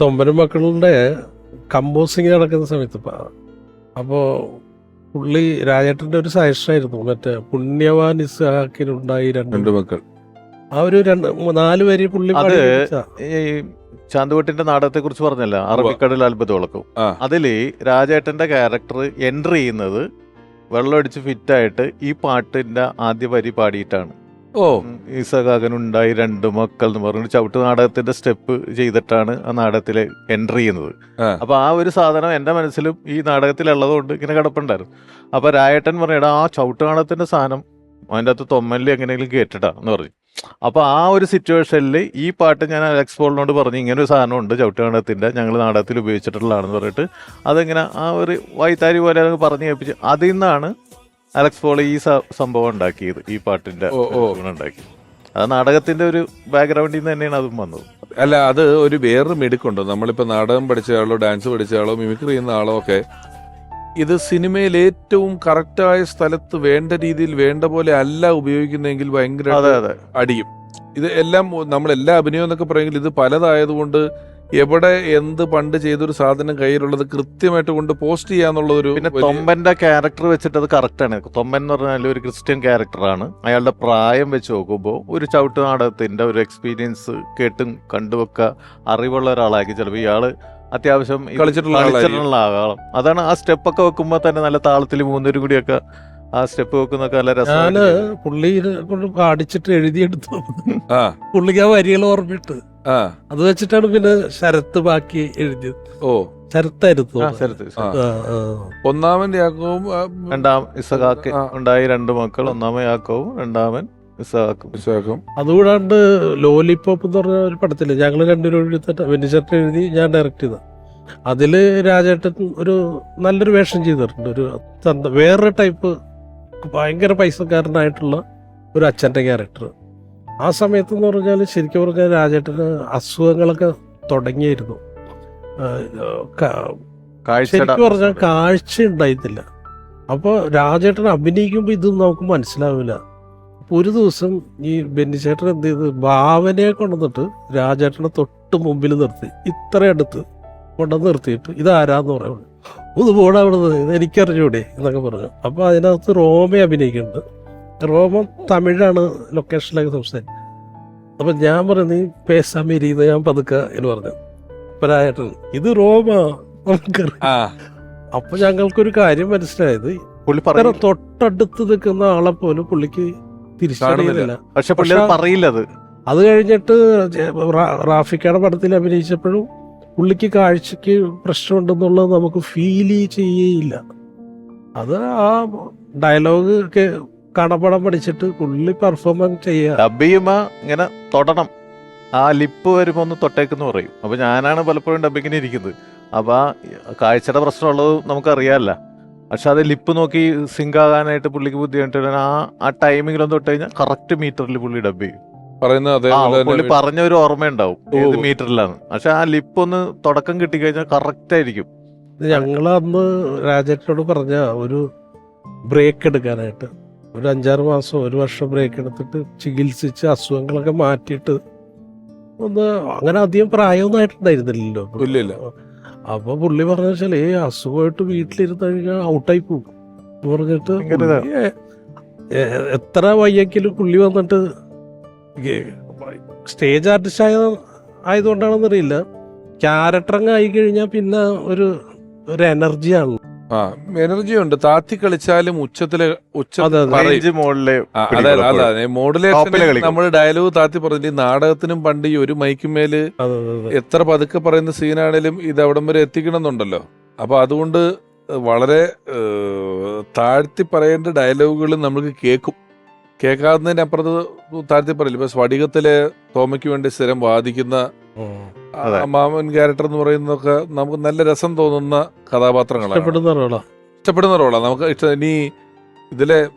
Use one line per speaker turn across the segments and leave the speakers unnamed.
തൊമ്പനും മക്കളുടെ കമ്പോസിങ് നടക്കുന്ന സമയത്ത് അപ്പോൾ അപ്പോ പുള്ളി രാജേട്ടന്റെ ഒരു സജഷനായിരുന്നു മറ്റേ പുണ്യവാൻ ഇസ്ഹാക്കിനുണ്ടായി രണ്ട്
രണ്ടു മക്കൾ.
ആ ഒരു രണ്ട് നാല് വരി പുള്ളി
അത്. ഈ ചാന്തുവട്ടിന്റെ നാടകത്തെ കുറിച്ച് പറഞ്ഞല്ല അറബിക്കടൽ അത്ഭുത വിളക്കും. അതിൽ രാജേട്ടന്റെ ക്യാരക്ടർ എൻട്രി ചെയ്യുന്നത് വെള്ളമടിച്ച് ഫിറ്റായിട്ട് ഈ പാട്ടിന്റെ ആദ്യ വരി പാടിയിട്ടാണ്.
ഓ.
ഈ സഖാകനുണ്ടായി രണ്ട് മക്കൾ എന്ന് പറഞ്ഞിട്ട് ചവിട്ട് നാടകത്തിന്റെ സ്റ്റെപ്പ് ചെയ്തിട്ടാണ് ആ നാടകത്തിൽ എൻട്രി ചെയ്യുന്നത്. അപ്പൊ ആ ഒരു സാധനം എന്റെ മനസ്സിലും ഈ നാടകത്തിലുള്ളതുകൊണ്ട് ഇങ്ങനെ കിടപ്പുണ്ടായിരുന്നു. അപ്പൊ രായേട്ടൻ പറയടാ ആ ചവിട്ട് നാടകത്തിന്റെ സാധനം അതിന്റെ അകത്ത് തൊമ്മലിൽ എങ്ങനെയെങ്കിലും കേട്ടിട്ടാ എന്ന് പറഞ്ഞു. അപ്പൊ ആ ഒരു സിറ്റുവേഷനിൽ ഈ പാട്ട് ഞാൻ അലക്സ് പോളിനോട് പറഞ്ഞു ഇങ്ങനെ ഒരു സാധനം ഉണ്ട് ചവിട്ട് നാടകത്തിന്റെ ഞങ്ങൾ നാടകത്തിൽ ഉപയോഗിച്ചിട്ടുള്ളതാണെന്ന് പറഞ്ഞിട്ട് അതിങ്ങനെ ആ ഒരു വൈത്താരി പോലെ പറഞ്ഞു കേൾപ്പിച്ച് അതിൽ നിന്നാണ് അലക്സ് പോൾ ഈ സംഭവം ഉണ്ടാക്കിയത് ഈ പാട്ടിന്റെ. ഉണ്ടാക്കി അത് നാടകത്തിന്റെ ഒരു ബാക്ക്ഗ്രൗണ്ടിൽ നിന്ന് തന്നെയാണ് അതും വന്നത്.
അല്ല അത് ഒരു വേറൊരു മിടുക്കുണ്ട്. നമ്മളിപ്പോ നാടകം പഠിച്ച ആളോ ഡാൻസ് പഠിച്ച ആളോ മിമിക്രി ചെയ്യുന്ന ആളോ ഒക്കെ ഇത് സിനിമയിൽ ഏറ്റവും കറക്റ്റായ സ്ഥലത്ത് വേണ്ട രീതിയിൽ വേണ്ട പോലെ അല്ല ഉപയോഗിക്കുന്നെങ്കിൽ ഭയങ്കര അടിയും. ഇത് എല്ലാം നമ്മളെല്ലാ അഭിനയം എന്നൊക്കെ പറയുമെങ്കിൽ ഇത് പലതായതുകൊണ്ട് എവിടെ എന്ത് പണ്ട് ചെയ്തൊരു സാധനം കയ്യിലുള്ളത് കൃത്യമായിട്ട് കൊണ്ട് പോസ്റ്റ് ചെയ്യാന്നുള്ളൊരു
പിന്നെ തൊമ്പന്റെ ക്യാരക്ടർ വെച്ചിട്ട് അത് കറക്റ്റ് ആണ്. തൊമ്പൻ എന്ന് പറഞ്ഞാൽ ഒരു ക്രിസ്ത്യൻ ക്യാരക്ടറാണ് അയാളുടെ പ്രായം വെച്ച് നോക്കുമ്പോൾ ഒരു ചവിട്ട് നാടകത്തിന്റെ ഒരു എക്സ്പീരിയൻസ് കേട്ടും കണ്ടുമൊക്കെ അറിവുള്ള ഒരാളാക്കി ചിലപ്പോൾ ഇയാൾ അത്യാവശ്യം
കളിച്ചിട്ടുള്ള
ആകാളം അതാണ് ആ സ്റ്റെപ്പൊക്കെ വെക്കുമ്പോൾ തന്നെ നല്ല താളത്തിൽ മൂന്നൂരും കൂടിയൊക്കെ ആ സ്റ്റെപ്പ് വെക്കുന്നൊക്കെ നല്ല രസമാണ്
പുള്ളി കൊണ്ട് പാടിച്ചിട്ട് എഴുതിയെടുത്തു.
ആ.
പുള്ളിക്ക് ആ വരികൾ ഓർമ്മിട്ട്. അത് വെച്ചിട്ടാണ് പിന്നെ ശരത്ത് ബാക്കി എഴുതിയത്.
ഓ.
ശരത്തായിരുന്നു
ശരത്ത്.
ഒന്നാമൻ യാക്കോവും
രണ്ടാം ഇസഹാക്ക് ഉണ്ടായി രണ്ട് മക്കൾ. ഒന്നാമൻ യാക്കോവും രണ്ടാമൻ
ഇസാക്കും.
അതുകൂടാണ്ട് ലോലിപോപ്പ് എന്ന് പറഞ്ഞ ഒരു പടത്തിൽ ഞങ്ങൾ രണ്ടുപേരും എഴുതിട്ട് വെനിച്ചേട്ടൻ എഴുതി ഞാൻ ഡയറക്റ്റ് ചെയ്ത അതിൽ രാജേട്ടൻ ഒരു നല്ലൊരു വേഷം ചെയ്തിട്ടുണ്ട്. ഒരു വേറൊരു ടൈപ്പ് ഭയങ്കര പൈസക്കാരനായിട്ടുള്ള ഒരു അച്ഛന്റെ ക്യാരക്ടർ ആ സമയത്ത് എന്ന് പറഞ്ഞാൽ ശരിക്കും പറഞ്ഞാൽ രാജേട്ടന് അസുഖങ്ങളൊക്കെ തുടങ്ങിയിരുന്നു. ശരിക്കും പറഞ്ഞാൽ കാഴ്ച ഉണ്ടായിരുന്നില്ല അപ്പോൾ രാജേട്ടൻ അഭിനയിക്കുമ്പോൾ ഇത് നമുക്ക് മനസ്സിലാവില്ല. അപ്പൊ ഒരു ദിവസം ഈ ബെന്നിച്ചേട്ടൻ എന്ത് ചെയ്ത് ഭാവനയെ കൊണ്ടുവന്നിട്ട് രാജേട്ടനെ തൊട്ട് മുമ്പിൽ നിർത്തി. ഇത്ര അടുത്ത് കൊണ്ടുവന്ന് നിർത്തിയിട്ട് ഇതാരാന്ന് പറയുന്നത് ഒന്ന് പോടാ അവിടെ ഇത് എനിക്കറിഞ്ഞൂടെ എന്നൊക്കെ പറഞ്ഞു. അപ്പോൾ അതിനകത്ത് റോമയെ അഭിനയിക്കുന്നുണ്ട്. റോമ തമിഴാണ് ലൊക്കേഷനിലൊക്കെ സംസാരിക്കുന്നത് അപ്പം ഞാൻ പറഞ്ഞു നീ പേസാമേരിന്ന് ഞാൻ പതുക്ക എന്ന് പറഞ്ഞു. പരായട്ടൻ ഇത് റോമ നമുക്കറിയാം. അപ്പൊ ഞങ്ങൾക്കൊരു കാര്യം മനസ്സിലായത്
പുള്ളി
തൊട്ടടുത്ത് നിൽക്കുന്ന ആളെ പോലും പുള്ളിക്ക് തിരിച്ചറിയുന്നില്ല.
പക്ഷെ പുള്ളി അത് പറയില്ല അത്.
അത് കഴിഞ്ഞിട്ട് റാഫിക്കയുടെ പടത്തിൽ അഭിനയിച്ചപ്പോഴും പുള്ളിക്ക് കാഴ്ചക്ക് പ്രശ്നമുണ്ടെന്നുള്ളത് നമുക്ക് ഫീൽ ചെയ്യേയില്ല. അത് ആ ഡയലോഗ് ഒക്കെ കടപടം പഠിച്ചിട്ട് പുള്ളി പെർഫോമൻസ് ചെയ്യുക
ഡബ് ചെയ്യുമ്പോ ഇങ്ങനെ തൊടണം. ആ ലിപ്പ് വരുമ്പോ ഒന്ന് തൊട്ടേക്കെന്ന് പറയും. അപ്പൊ ഞാനാണ് പലപ്പോഴും ഡബിങ്ങിന് ഇരിക്കുന്നത്. അപ്പൊ ആ കാഴ്ചയുടെ പ്രശ്നമുള്ളത് നമുക്കറിയാമല്ല പക്ഷെ അത് ലിപ്പ് നോക്കി സിങ്ക് ആകാനായിട്ട് പുള്ളിക്ക് ബുദ്ധിമുട്ട് ആ ആ ടൈമിങ്ങിലൊന്നും തൊട്ട് കഴിഞ്ഞാൽ കറക്റ്റ് മീറ്ററിൽ പുള്ളി ഡബ് ചെയ്യും.
പറയുന്നത്
പുള്ളി പറഞ്ഞ ഒരു ഓർമ്മയുണ്ടാവും. ഏത് മീറ്ററിലാണ് പക്ഷെ ആ ലിപ്പ് ഒന്ന് തുടക്കം കിട്ടി കഴിഞ്ഞാൽ കറക്റ്റ് ആയിരിക്കും.
ഞങ്ങൾ അന്ന് രാജേട്ടനോട് പറഞ്ഞ ഒരു ബ്രേക്ക് എടുക്കാനായിട്ട്. ഒരു അഞ്ചാറ് മാസം ഒരു വർഷം ബ്രേക്ക് എടുത്തിട്ട് ചികിത്സിച്ച് അസുഖങ്ങളൊക്കെ മാറ്റിയിട്ട് ഒന്ന് അങ്ങനെ അധികം പ്രായമൊന്നും ആയിട്ടുണ്ടായിരുന്നില്ലല്ലോ.
ഇല്ല.
അപ്പൊ പുള്ളി പറഞ്ഞ വെച്ചാൽ ഏ അസുഖമായിട്ട് വീട്ടിലിരുന്ന് കഴിഞ്ഞാൽ ഔട്ടായി പോകും പറഞ്ഞിട്ട് എത്ര വയ്യെങ്കിലും പുള്ളി വന്നിട്ട് സ്റ്റേജ് ആർട്ടിസ്റ്റ് ആയ ആയതുകൊണ്ടാണെന്നറിയില്ല. ക്യാരക്ടർ അങ്ങ് ആയി കഴിഞ്ഞാൽ പിന്നെ ഒരു ഒരു എനർജിയാണ്
ആ എനർജി ഉണ്ട്. താത്തി കളിച്ചാലും ഉച്ചത്തിൽ ഉച്ച
അതെ,
മോഡുലേഷൻ നമ്മൾ ഡയലോഗ് താത്തി പറഞ്ഞിട്ട് നാടകത്തിനും പണ്ട് ഈ ഒരു
മൈക്കുമേൽ
എത്ര പതുക്കെ പറയുന്ന സീനാണേലും ഇത് അവിടം വരെ എത്തിക്കണമെന്നുണ്ടല്ലോ. അപ്പൊ അതുകൊണ്ട് വളരെ താഴ്ത്തി പറയേണ്ട ഡയലോഗുകൾ നമുക്ക് കേൾക്കും. കേൾക്കാവുന്നതിനപ്പുറത്ത് താഴ്ത്തി പറയില്ല ഇപ്പൊ സ്ഫടികത്തിലെ തോമയ്ക്ക് വേണ്ടി സ്ഥിരം വാദിക്കുന്ന. മാമൻ ക്യാരക്ടർ എന്ന് പറയുന്നതൊക്കെ നമുക്ക് നല്ല രസം തോന്നുന്ന കഥാപാത്രങ്ങളാണ്.
ഇഷ്ടപ്പെടുന്ന റോളാ?
ഇഷ്ടപ്പെടുന്ന നമുക്ക് ഇഷ്ടം ഇനി ഇതിലെ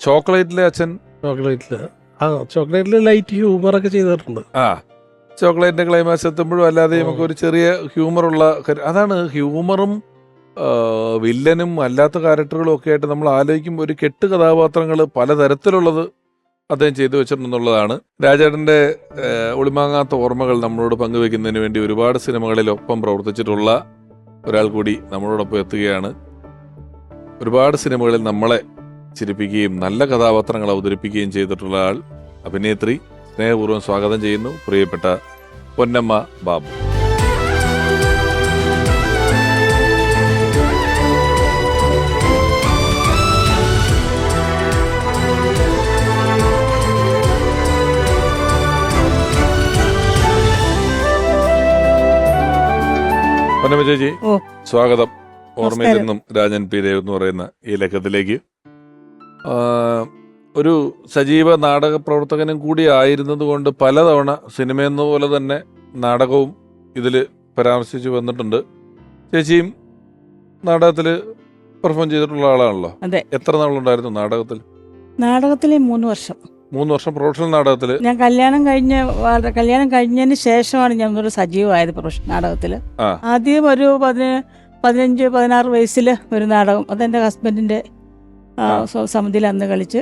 ചോക്ലേറ്റിലെ അച്ഛൻ?
ചോക്ലേറ്റിൽ. ആ ചോക്ലേറ്റിൽ ലൈറ്റ് ഹ്യൂമർ ഒക്കെ ചെയ്തിട്ടുണ്ട്.
ആ ചോക്ലേറ്റിന്റെ ക്ലൈമാക്സ് എത്തുമ്പോഴും അല്ലാതെ നമുക്ക് ഒരു ചെറിയ ഹ്യൂമറുള്ള ഉള്ള അതാണ് ഹ്യൂമറും വില്ലനും അല്ലാത്ത ക്യാരക്ടറുകളും ഒക്കെ ആയിട്ട് നമ്മൾ ആലോചിക്കുമ്പോൾ ഒരു കെട്ട് കഥാപാത്രങ്ങൾ പലതരത്തിലുള്ളത് അദ്ദേഹം ചെയ്തു വെച്ചിട്ടുണ്ടെന്നുള്ളതാണ്. രാജേട്ടന്റെ ഒളിമാങ്ങാത്ത ഓർമ്മകൾ നമ്മളോട് പങ്കുവെക്കുന്നതിന് വേണ്ടി ഒരുപാട് സിനിമകളിൽ ഒപ്പം പ്രവർത്തിച്ചിട്ടുള്ള ഒരാൾ കൂടി നമ്മളോടൊപ്പം എത്തുകയാണ്. ഒരുപാട് സിനിമകളിൽ നമ്മളെ ചിരിപ്പിക്കുകയും നല്ല കഥാപാത്രങ്ങൾ അവതരിപ്പിക്കുകയും ചെയ്തിട്ടുള്ള ആൾ അഭിനേത്രി. സ്നേഹപൂർവം സ്വാഗതം ചെയ്യുന്നു. പ്രിയപ്പെട്ട പൊന്നമ്മ ബാബു. പൊന്നമ്മ ചേച്ചി
ഓ.
സ്വാഗതം. ഓർമ്മയിൽ നിന്നും രാജൻ പി ദേവ് എന്ന് പറയുന്ന ഈ ലക്കത്തിലേക്ക് ഒരു സജീവ നാടക പ്രവർത്തകനും കൂടി ആയിരുന്നത് കൊണ്ട് പലതവണ സിനിമയെന്ന പോലെ തന്നെ നാടകവും ഇതിൽ പരാമർശിച്ച് വന്നിട്ടുണ്ട്. ചേച്ചിയും നാടകത്തിൽ പെർഫോം ചെയ്തിട്ടുള്ള ആളാണല്ലോ. എത്ര നാളുണ്ടായിരുന്നു നാടകത്തിൽ?
നാടകത്തിലെ മൂന്ന് വർഷം.
മൂന്ന് വർഷം പ്രൊഫഷണൽ നാടകത്തിൽ
ഞാൻ കല്യാണം കഴിഞ്ഞ കല്യാണം കഴിഞ്ഞതിന് ശേഷമാണ് ഞാൻ ഒരു സജീവമായത് പ്രൊഫഷണൽ നാടകത്തിൽ ആദ്യം ഒരു പതിന പതിനഞ്ച് പതിനാറ് വയസ്സിൽ ഒരു നാടകം അതെന്റെ
ഹസ്ബൻഡിന്റെ.
സമിതിയിൽ അന്ന് കളിച്ച്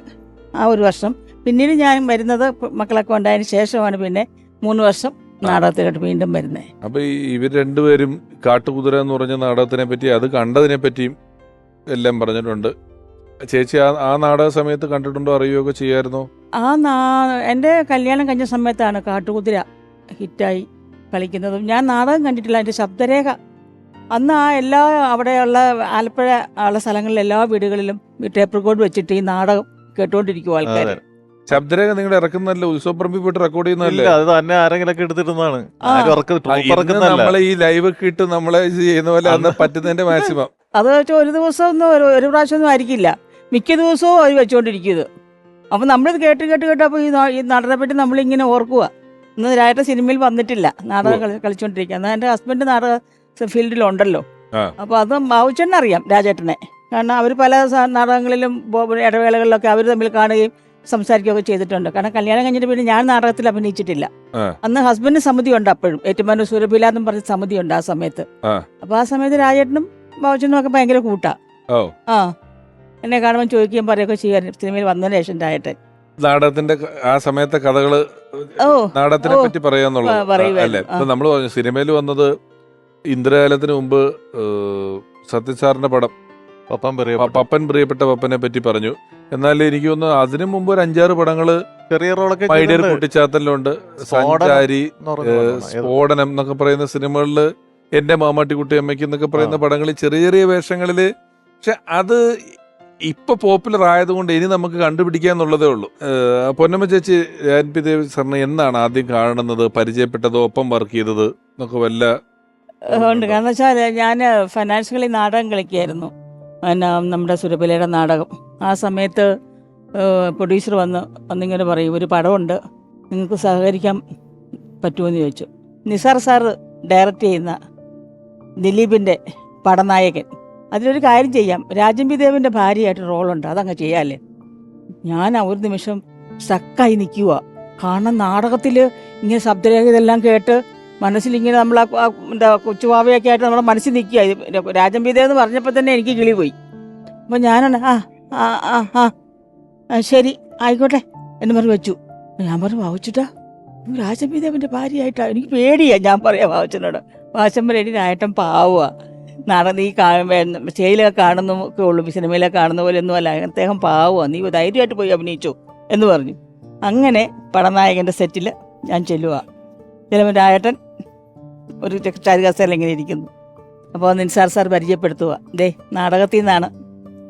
ആ ഒരു വർഷം. പിന്നീട് ഞാൻ വരുന്നത് മക്കളൊക്കെ ഉണ്ടായതിന് ശേഷമാണ് പിന്നെ മൂന്ന് വർഷം നാടകത്തിലോട്ട് വീണ്ടും വരുന്നത്
അപ്പൊ ഇവർ രണ്ടുപേരും കാട്ടുകുതിര എന്ന് പറഞ്ഞ നാടകത്തിനെ പറ്റി അത് കണ്ടതിനെ പറ്റിയും എല്ലാം പറഞ്ഞിട്ടുണ്ട്. ചേച്ചി ആ ആ നാടക സമയത്ത് കണ്ടിട്ടുണ്ടോ അറിയുകയൊക്കെ ചെയ്യായിരുന്നോ?
ആ നാ എന്റെ കല്യാണം കഴിഞ്ഞ സമയത്താണ് കാട്ടുകുതിര ഹിറ്റായി കളിക്കുന്നതും. ഞാൻ നാടകം കണ്ടിട്ടില്ല എന്റെ ശബ്ദരേഖ. അന്ന് ആ എല്ലാ അവിടെയുള്ള ആലപ്പുഴ ഉള്ള സ്ഥലങ്ങളിലെ എല്ലാ വീടുകളിലും ടേപ്പ് റെക്കോർഡ് വെച്ചിട്ട് ഈ നാടകം കേട്ടുകൊണ്ടിരിക്കും ആൾക്കാർ.
ശബ്ദരേഖ നിങ്ങൾ ഇറക്കുന്നതല്ലേ? ഉത്സവപ്പറമ്പിൽ പോയിട്ട് റെക്കോർഡ്
ഇല്ല
ചെയ്യുന്നതല്ലേ
അത് തന്നെ ആരെങ്കിലൊക്കെ എടുത്തിരുന്നതാണ്.
നമ്മളെ ഈ ലൈവ് ഒക്കെ ഇട്ട് നമ്മളെ ഇത് ചെയ്യുന്ന പോലെ അന്ന് പറ്റുന്നതിന്റെ മാക്സിമം
അത് വെച്ചാൽ ഒരു ദിവസം ഒന്നും ഒരു പ്രാവശ്യം ഒന്നും ആയിരിക്കില്ല. മിക്ക ദിവസവും അവർ വെച്ചുകൊണ്ടിരിക്കുന്നത് അപ്പം നമ്മളിത് കേട്ട് കേട്ട് കേട്ട് അപ്പോൾ ഈ ഈ നടനെ പറ്റി നമ്മളിങ്ങനെ ഓർക്കുക ഇന്ന് രാവിലെ സിനിമയിൽ വന്നിട്ടില്ല. നാടകം കളി കളിച്ചുകൊണ്ടിരിക്കുക എന്നാൽ എന്റെ ഹസ്ബൻഡ് നാടക ഫീൽഡിലുണ്ടല്ലോ. അപ്പോൾ അത് ബാബുച്ചേട്ടനെ അറിയാം രാജേട്ടനെ. കാരണം അവർ പല നാടകങ്ങളിലും ഇടവേളകളിലൊക്കെ അവർ തമ്മിൽ കാണുകയും സംസാരിക്കുകയൊക്കെ ചെയ്തിട്ടുണ്ട്. കാരണം കല്യാണം കഴിഞ്ഞിട്ട് പിന്നെ ഞാൻ നാടകത്തിൽ അഭിനയിച്ചിട്ടില്ല. അന്ന് ഹസ്ബൻഡിന് സമിതി ഉണ്ട് അപ്പോഴും. ഏറ്റുമാനൂർ സുരഭില എന്നും പറഞ്ഞ സമിതി ഉണ്ട് ആ സമയത്ത്.
അപ്പൊ
അപ്പോൾ ആ സമയത്ത് രാജേട്ടനും ബാബുച്ചനും ഒക്കെ ഭയങ്കര കൂട്ടാ. ആ. എന്നെ കാണുമ്പോൾ ചോദിക്കുകയും പറയുകയൊക്കെ ചെയ്യാൻ സിനിമയിൽ വന്നതിന് ശേഷം ആയിട്ട്
നാടകത്തിന്റെ ആ സമയത്തെ കഥകൾ
ഓ
നാടകത്തിനെ. പറ്റി പറയാന്നുള്ളത് അല്ലേ? നമ്മൾ പറഞ്ഞു സിനിമയിൽ വന്നത് ഇന്ദ്രകാലത്തിന് മുമ്പ് സത്യസാറിന്റെ പടം.
പപ്പം
പപ്പൻ പ്രിയപ്പെട്ട പപ്പനെ പറ്റി പറഞ്ഞു. എന്നാൽ എനിക്ക് തോന്നുന്നു അതിനു മുമ്പ് ഒരു അഞ്ചാറ് പടങ്ങൾ
ചെറിയ റോളൊക്കെ
മൈഡിയർ
സ്ഫോടനം
സഞ്ചാരി? സ്ഫോടനം എന്നൊക്കെ പറയുന്ന സിനിമകളിൽ എന്റെ മാമാട്ടിക്കുട്ടി അമ്മയ്ക്ക് എന്നൊക്കെ പറയുന്ന. പടങ്ങളിൽ ചെറിയ ചെറിയ വേഷങ്ങളിൽ പക്ഷെ അത് ഇപ്പൊ പോപ്പുലർ ആയതുകൊണ്ട് ഇനി നമുക്ക് കണ്ടുപിടിക്കുക എന്നുള്ളതേ ഉള്ളൂ. പൊന്നമ്മ ചേച്ചി രാൻ പി ദേവ് സാറിനെ എന്നാണ് ആദ്യം കാണുന്നത്? പരിചയപ്പെട്ടതോ ഒപ്പം വർക്ക് ചെയ്തത് എന്നൊക്കെ വല്ല
ഉണ്ട്. കാരണം വെച്ചാൽ ഞാൻ ഫൈനാൻസ് കളി നാടകം കളിക്കുകയായിരുന്നു പിന്നെ നമ്മുടെ സുരഭിലയുടെ നാടകം. ആ സമയത്ത് പ്രൊഡ്യൂസർ വന്ന് വന്നിങ്ങനെ പറയും ഒരു പടമുണ്ട്. നിങ്ങൾക്ക് സഹകരിക്കാൻ പറ്റുമെന്ന് ചോദിച്ചു. നിസാർ സാർ ഡയറക്റ്റ് ചെയ്യുന്ന ദിലീപിന്റെ പടനായകൻ. അതിലൊരു കാര്യം ചെയ്യാം. രാജൻ ദേവന്റെ ഭാര്യയായിട്ട് റോളുണ്ട്. അതങ്ങ് ചെയ്യാല്ലേ? ഞാൻ ഒരു നിമിഷം സ്റ്റക്കായി നിൽക്കുക കാരണം നാടകത്തിൽ ഇങ്ങനെ ശബ്ദരേഖ ഇതെല്ലാം കേട്ട് മനസ്സിലിങ്ങനെ നമ്മൾ എന്താ കൊച്ചുവാവയൊക്കെ ആയിട്ട് നമ്മുടെ മനസ്സിൽ നിൽക്കുക രാജൻ പി എന്ന് പറഞ്ഞപ്പോൾ തന്നെ എനിക്ക് കിളി പോയി. അപ്പം ഞാനാണ് ആ ആ ആ ആ ശരി ആയിക്കോട്ടെ എന്ന് പറഞ്ഞ് വെച്ചു. ഞാൻ പറഞ്ഞു വാവിച്ചിട്ടാ രാജൻ പി ദേവിന്റെ ഭാര്യയായിട്ടാ. എനിക്ക് പേടിയാ ഞാൻ പറയാം വാവച്ചനോട് വാശം പറയും രായട്ടൻ പാവുക നടന്ന് ഈ കാണുന്ന ഒക്കെ ഉള്ളൂ സിനിമയിലൊക്കെ കാണുന്ന പോലെ ഒന്നും അല്ല അദ്ദേഹം പാവമാണ് നീ ധൈര്യമായിട്ട് പോയി അഭിനയിച്ചു എന്ന് പറഞ്ഞു. അങ്ങനെ പടനായകന്റെ സെറ്റിൽ ഞാൻ ചെല്ലുക ചിലപ്പോൾ രായട്ടൻ ഒരു ചാരികാസയിൽ ഇങ്ങനെ ഇരിക്കുന്നു. അപ്പോൾ നിൻസാർ സാർ പരിചയപ്പെടുത്തുക ദേ നാടകത്തിൽ നിന്നാണ്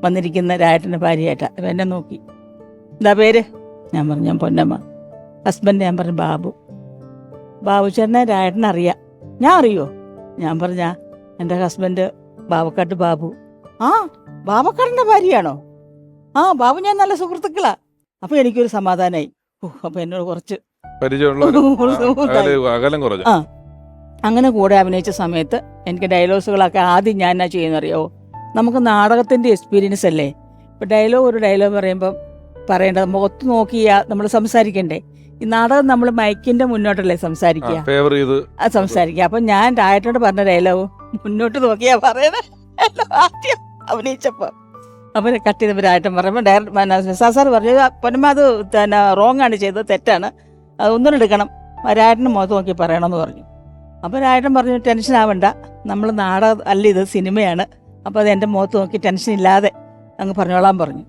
വന്നിരിക്കുന്ന രായട്ടന്റെ ഭാര്യയായിട്ടാണ് അപ്പം എന്നെ നോക്കി. എന്താ പേര്? ഞാൻ പറഞ്ഞു ഞാൻ പൊന്നമ്മ. ഹസ്ബൻഡ് ഞാൻ പറഞ്ഞു ബാബു. ബാബു ചേട്ടനെ രായട്ടൻ അറിയാം ഞാൻ അറിയോ? ഞാൻ പറഞ്ഞ എന്റെ ഹസ്ബൻഡ് ബാബക്കാട്ട് ബാബു. ആ ബാബക്കാടിന്റെ ഭാര്യയാണോ? ആ ബാബു ഞാൻ നല്ല സുഹൃത്തുക്കളാ. അപ്പൊ എനിക്കൊരു സമാധാനമായി അപ്പൊ അപ്പോൾ എന്നോട് കുറച്ച് ആ. അങ്ങനെ കൂടെ അഭിനയിച്ച സമയത്ത് എനിക്ക് ഡയലോഗ്സുകളൊക്കെ ആദ്യം ഞാൻ എന്നാ ചെയ്യുന്നറിയോ? നമുക്ക് നാടകത്തിന്റെ എക്സ്പീരിയൻസ് അല്ലേ? ഇപ്പൊ ഡയലോഗ് ഒരു ഡയലോഗ് പറയുമ്പോൾ പറയേണ്ടത് മുഖത്ത് നോക്കിയാ നമ്മൾ സംസാരിക്കണ്ടേ? ഈ നാടകം നമ്മൾ മൈക്കിന്റെ മുന്നോട്ടല്ലേ സംസാരിക്കുക? സംസാരിക്കുക. അപ്പൊ ഞാൻ ഡയറക്ടറോട് പറഞ്ഞ ഡയലോഗ് മുന്നോട്ട് നോക്കിയാ പറയണേ ആദ്യം അഭിനയിച്ചപ്പോ. അവരെ കട്ട് ചെയ്തവരായിട്ടും പറയുമ്പോൾ ഡയറക്റ്റ് സാർ സാർ പറഞ്ഞു പൊന്നമ്മ അത് പിന്നെ റോങ് ആണ് ചെയ്തത് തെറ്റാണ്. അത് ഒന്നും എടുക്കണം. ഒരാട്ടിന് മുഖത്ത് നോക്കി പറയണമെന്ന് പറഞ്ഞു. അപ്പോൾ ഒരാട്ടം പറഞ്ഞു ടെൻഷൻ ആവണ്ട. നമ്മൾ നാട അല്ല ഇത് സിനിമയാണ്. അപ്പോൾ അത് എന്റെ മുഖത്ത് നോക്കി ടെൻഷൻ ഇല്ലാതെ അങ്ങ് പറഞ്ഞോളാൻ പറഞ്ഞു.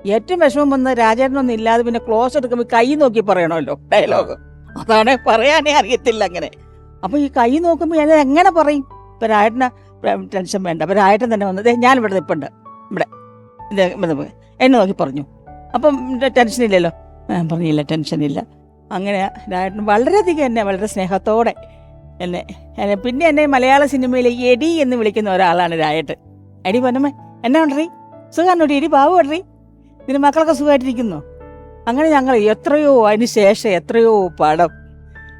ഏറ്റവും വിഷമം വന്ന് രാജേട്ടനൊന്നും ഇല്ലാതെ പിന്നെ ക്ലോസ് എടുക്കുമ്പോൾ കൈ നോക്കി പറയണമല്ലോ ഡയലോഗ് അതാണ് പറയാനേ അറിയത്തില്ല അങ്ങനെ. അപ്പോൾ ഈ കൈ നോക്കുമ്പോൾ ഞാൻ എങ്ങനെ പറയും? ഇപ്പം രായട്ടന് ടെൻഷൻ വേണ്ട. അപ്പം രായട്ടൻ തന്നെ വന്നത് ഞാനിവിടെ നിൽപ്പുണ്ട് ഇവിടെ. ഇത്. എന്നെ നോക്കി പറഞ്ഞു. അപ്പം ടെൻഷൻ ഇല്ലല്ലോ. ഞാൻ പറഞ്ഞില്ല ടെൻഷൻ ഇല്ല. അങ്ങനെ രായട്ടൻ വളരെയധികം എന്നെ വളരെ സ്നേഹത്തോടെ എന്നെ എന്നെ പിന്നെ എന്നെ മലയാള സിനിമയിലെ എടി എന്ന് വിളിക്കുന്ന ഒരാളാണ് രായട്ടൻ. എടി പൊന്നമ്മ എന്നാ ഉണ്ടറി സുഖാണോടി? എടി പാവ ഉണ്ടറി ഇതിന് മക്കളൊക്കെ സുഖമായിട്ടിരിക്കുന്നു അങ്ങനെ ഞങ്ങൾ എത്രയോ അതിന് ശേഷം എത്രയോ പടം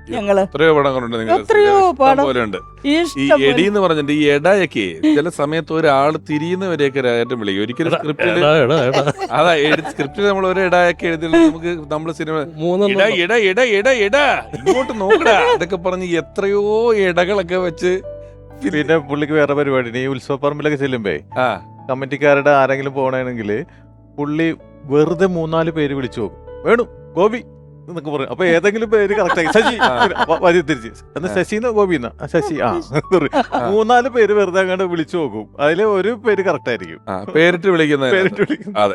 ഞങ്ങൾ
എത്രയോ പടങ്ങളുണ്ട് നിങ്ങൾ
എത്രയോ പടം.
ഈ എടി എന്ന് പറഞ്ഞിട്ട് ഈ എടയൊക്കെ ചില സമയത്ത് ഒരാൾ തിരിയുന്നവരെയൊക്കെ രാജേട്ടൻ വിളിക്കും. ഒരിക്കലും സ്ക്രിപ്റ്റിൽ. അതാ സ്ക്രിപ്റ്റിൽ നമ്മൾ ഒരു ഇടയൊക്കെ എഴുതി നമുക്ക് നമ്മൾ സിനിമ ഇട ഇട ഇട ഇട ഇട ഇങ്ങോട്ട് നോക്കടാ. ഇതൊക്കെ പറഞ്ഞ് എത്രയോ ഇടകളൊക്കെ വെച്ച്
പിന്നെ പുള്ളിക്ക് വേറെ പരിപാടി. ഈ ഉത്സവ പറമ്പിലൊക്കെ ചെല്ലുമ്പേ
ആ.
കമ്മിറ്റിക്കാരുടെ ആരെങ്കിലും പോകണമെങ്കിൽ പുള്ളി വെറുതെ മൂന്നാൽ പേര് വിളിച്ചു പോകും വേണു ഗോപി. എന്നൊക്കെ പറയും. അപ്പൊ ഏതെങ്കിലും പേര് കറക്റ്റ് ആയി. ശശി വരി തിരിച്ച്. എന്നാ ശശിന്ന് ഗോപിന്ന്? ശശി ആ. മൂന്നാൽ പേര് വെറുതെ അങ്ങോട്ട് വിളിച്ചു നോക്കും. അതിൽ ഒരു പേര് കറക്റ്റ് ആയിരിക്കും.
പേരിട്ട് വിളിക്കുന്ന
പേരിട്ട് വിളിക്കും.
അതെ.